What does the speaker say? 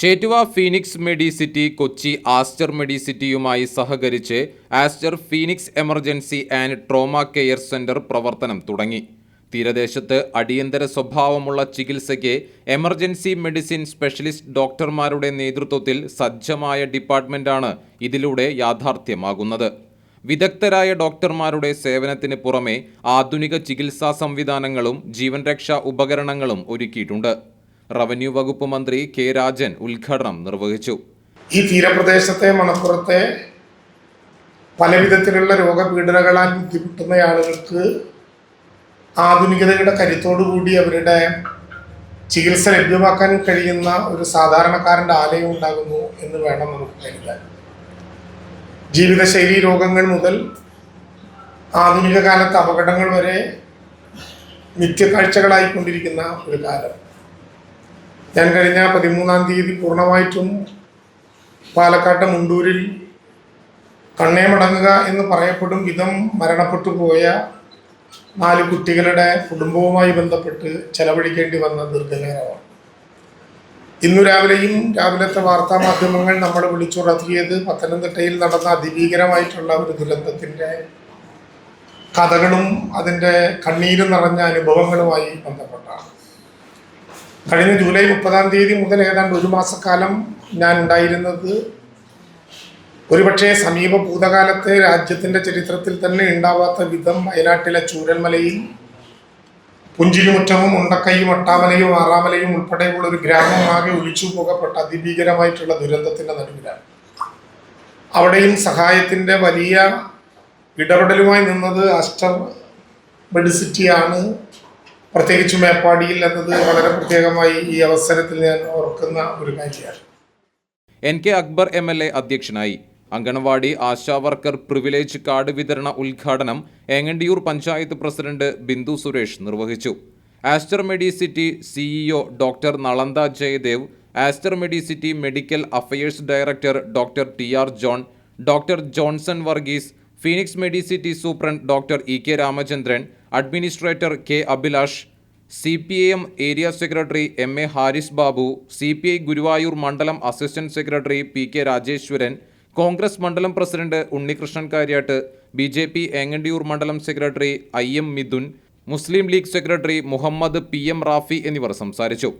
Chettuva Phoenix Medicity Kochi Aster മെഡിസിറ്റിയുമായി സഹകരിച്ച് Aster Phoenix emergency and trauma care centre പ്രവർത്തനം തുടങ്ങി. തീരദേശത്ത് അടിയന്തര സ്വഭാവമുള്ള ചികിത്സയ്ക്ക് എമർജൻസി മെഡിസിൻ സ്പെഷ്യലിസ്റ്റ് ഡോക്ടർമാരുടെ നേതൃത്വത്തിൽ സജ്ജമായ ഡിപ്പാർട്ട്മെന്റാണ് ഇതിലൂടെ യാഥാർത്ഥ്യമാകുന്നത്. വിദഗ്ധരായ ഡോക്ടർമാരുടെ സേവനത്തിന് പുറമെ ആധുനിക ചികിത്സാ സംവിധാനങ്ങളും ജീവൻ രക്ഷാ ഉപകരണങ്ങളും ഒരുക്കിയിട്ടുണ്ട്. റവന്യൂ വകുപ്പ് മന്ത്രി കെ രാജൻ ഉദ്ഘാടനം നിർവഹിച്ചു. ഈ തീരപ്രദേശത്തെ മണപ്പുറത്തെ പലവിധത്തിലുള്ള രോഗപീഡനകളാൽ ബുദ്ധിമുട്ടുന്ന ആളുകൾക്ക് ആധുനികതയുടെ കരുത്തോടുകൂടി അവരുടെ ചികിത്സ ലഭ്യമാക്കാൻ കഴിയുന്ന ഒരു സാധാരണക്കാരന്റെ ആലയം ഉണ്ടാകുന്നു എന്ന് വേണം നമുക്ക് കരുതാൻ. ജീവിതശൈലി രോഗങ്ങൾ മുതൽ ആധുനിക കാലത്ത് അപകടങ്ങൾ വരെ നിത്യക്കാഴ്ചകളായിക്കൊണ്ടിരിക്കുന്ന ഒരു കാലം. ഞാൻ കഴിഞ്ഞ പതിമൂന്നാം തീയതി പൂർണമായിട്ടും പാലക്കാട്ട് മുണ്ടൂരിൽ കണ്ണേ മടങ്ങുക എന്ന് പറയപ്പെടും വിധം മരണപ്പെട്ടു പോയ നാല് കുട്ടികളുടെ കുടുംബവുമായി ബന്ധപ്പെട്ട് ചെലവഴിക്കേണ്ടി വന്ന ദീർഘനേരമാണ് ഇന്നു രാവിലെയും രാവിലത്തെ വാർത്താ മാധ്യമങ്ങൾ നമ്മൾ വിളിച്ചുണർത്തിയത് പത്തനംതിട്ടയിൽ നടന്ന അതിഭീകരമായിട്ടുള്ള ഒരു ദുരന്തത്തിന്റെ കഥകളും അതിന്റെ കണ്ണീര് നിറഞ്ഞ അനുഭവങ്ങളുമായി ബന്ധപ്പെട്ടാണ്. കഴിഞ്ഞ ജൂലൈ മുപ്പതാം തീയതി മുതൽ ഏതാണ്ട് ഒരു മാസക്കാലം ഞാൻ ഉണ്ടായിരുന്നത്. ഒരുപക്ഷെ സമീപ ഭൂതകാലത്തെ രാജ്യത്തിന്റെ ചരിത്രത്തിൽ തന്നെ ഉണ്ടാവാത്ത വിധം വയനാട്ടിലെ ചൂരൽമലയിൽ പുഞ്ചിരിമുറ്റവും ഉണ്ടക്കയും ഒട്ടാമലയും ആറാമലയും ഉൾപ്പെടെയുള്ള ഒരു ഗ്രാമമാകെ ഒഴിച്ചു പോകപ്പെട്ട അതിഭീകരമായിട്ടുള്ള ദുരന്തത്തിന്റെ നടുവിലാണ്. അവിടെയും സഹായത്തിന്റെ വലിയ ഇടപെടലുമായി നിന്നത് അസ്റ്റർ മെഡിസിറ്റിയാണ്. പ്രത്യേകിച്ച് മേപ്പാടിയിൽ എന്നത് വളരെ പ്രത്യേകമായി ഈ അവസരത്തിൽ ഞാൻ ഓർക്കുന്ന ഒരു കാര്യമാണ്. N K Akbar M L A അധ്യക്ഷനായി anganwadi ASHA worker privilege card വിതരണ ഉദ്ഘാടനം ഏങ്ങണ്ടിയൂർ പഞ്ചായത്ത് പ്രസിഡന്റ് ബിന്ദു സുരേഷ് നിർവഹിച്ചു. Aster Medicity CEO doctor Nalanda Jayadev Aster Medicity medical affairs director doctor T R John doctor Johnson Varghese Phoenix Medicity superintendent doctor E K Ramachandran administrator K Abhilash C P I M area secretary M A Haris Babu C P I Guruvayur മണ്ഡലം assistant secretary P K Rajeswaran Congress മണ്ഡലം president Unnikrishnan Karyattu B J P Engandiyoor മണ്ഡലം secretary I M Mithun Muslim League secretary Muhammad P M Rafi എന്നിവർ സംസാരിച്ചു.